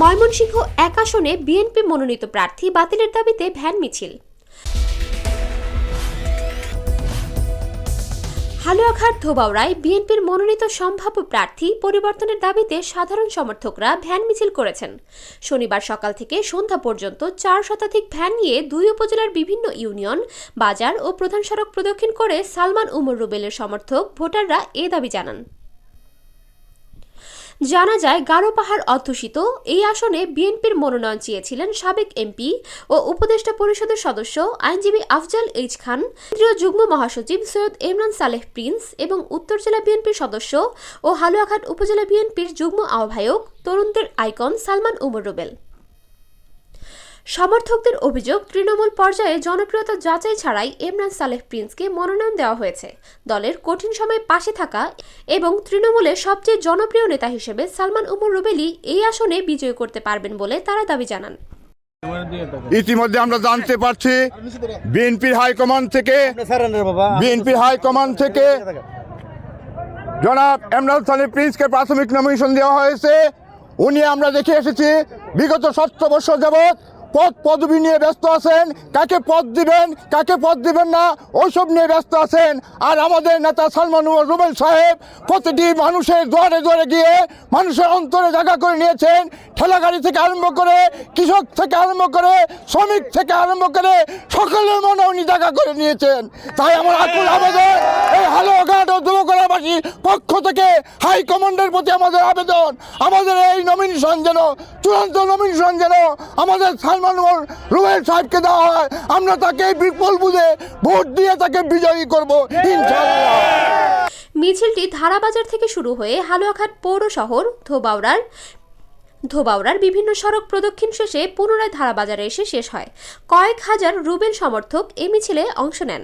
ময়মনসিংহ এক আসনে বিএনপি মনোনীত প্রার্থী বাতিলের দাবিতে ভ্যান মিছিল। হালুয়াঘাট ধোবাউড়ায় বিএনপির মনোনীত সম্ভাব্য প্রার্থী পরিবর্তনের দাবিতে সাধারণ সমর্থকরা ভ্যান মিছিল করেছেন। শনিবার সকাল থেকে সন্ধ্যা পর্যন্ত চার শতাধিক ভ্যান নিয়ে দুই উপজেলার বিভিন্ন ইউনিয়ন, বাজার ও প্রধান সড়ক প্রদক্ষিণ করে সালমান উমর রুবেলের সমর্থক ভোটাররা এ দাবি জানান। জানা যায়, গারো পাহাড় অধ্যুষিত। এই আসনে বিএনপির মনোনয়ন চেয়েছিলেন সাবেক এমপি ও উপদেষ্টা পরিষদের সদস্য আইনজীবী আফজাল এইচ খান, কেন্দ্রীয় যুগ্ম মহাসচিব সৈয়দ ইমরান সালেহ প্রিন্স এবং উত্তর জেলা বিএনপির সদস্য ও হালুয়াঘাট উপজেলা বিএনপির যুগ্ম আহ্বায়ক তরুণদের আইকন সালমান উমর রুবেল। সমর্থকদের অভিযোগ, তৃণমূল পর্যায়ে জনপ্রিয়তা যাচাই ছাড়াই ইমরান সালেহ প্রিন্সকে মনোনয়ন দেওয়া হয়েছে। দলের কঠিন সময়ে পাশে থাকা এবং তৃণমূলের সবচেয়ে জনপ্রিয় নেতা হিসেবে সালমান উমর রুবেলি এই আসনে বিজয় করতে পারবেন বলে তারা দাবি জানান। ইতিমধ্যে আমরা জানতে পারছি, বিএনপির হাইকমান্ড থেকে, বিএনপির হাইকমান্ড থেকে জনাব এমরান সালি প্রিন্সকে প্রাথমিক নমিনেশন দেওয়া হয়েছে। উনি আমরা দেখে এসেছি, বিগত সত্তর বছর যাবৎ পদ পদবি নিয়ে ব্যস্ত আছেন, কাকে পদ দিবেন, কাকে পদ দিবেন না, ওইসব নিয়ে ব্যস্ত আছেন। আর আমাদের নেতা সালমান রুবেল সাহেব প্রতিটি মানুষের দুয়ারে দুয়ারে গিয়ে মানুষের অন্তরে জায়গা করে নিয়েছেন। ঠেলাগাড়ি থেকে আরম্ভ করে, কৃষক থেকে আরম্ভ করে, শ্রমিক থেকে আরম্ভ করে, সকলের মনে উনি জায়গা করে নিয়েছেন। তাই আমার আকুল আবেদন, এই হালুয়াঘাট ও যুবকলাবাসীর পক্ষ থেকে হাইকমান্ডের প্রতি আমাদের আবেদন। আমাদের এই নমিনেশন যেন, চূড়ান্ত নমিনেশন যেন আমাদের সালমান রুবেল সাহেবকে দেওয়া হয়। আমরা তাকে বিপুল বুঝে ভোট দিয়ে তাকে বিজয়ী করব মিছিলটি ধারাবাজার থেকে শুরু হয়ে হালুয়াঘাট পৌর শহর, ধোবাউড়ার ধোবাউড়ার বিভিন্ন সড়ক প্রদক্ষিণ শেষে পুনরায় ধারাবাজারে এসে শেষ হয়। কয়েক হাজার রুবেল সমর্থক এই মিছিলে অংশ নেন।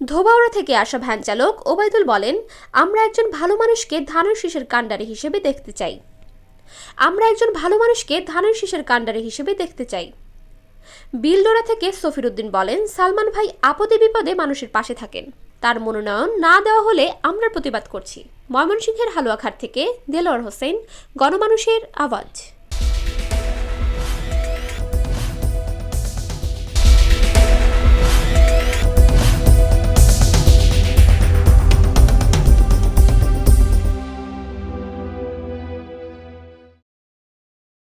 ধোবাউড়া থেকে আসা ভ্যান চালক ওবায়দুল বলেন, আমরা একজন ভালো মানুষকে ধানের শীষের কাণ্ডারি হিসেবে দেখতে চাই। আমরা একজন ভালো মানুষকে ধানের শীষের কাণ্ডারি হিসেবে দেখতে চাই। বিলডোরা থেকে সফিরুদ্দিন বলেন, সালমান ভাই আপদে বিপদে মানুষের পাশে থাকেন। তার মনোনয়ন না দেওয়া হলে আমরা প্রতিবাদ করছি। ময়মনসিংহের হালুয়াঘাট থেকে দেলোয়ার হোসেন, গণমানুষের আওয়াজ।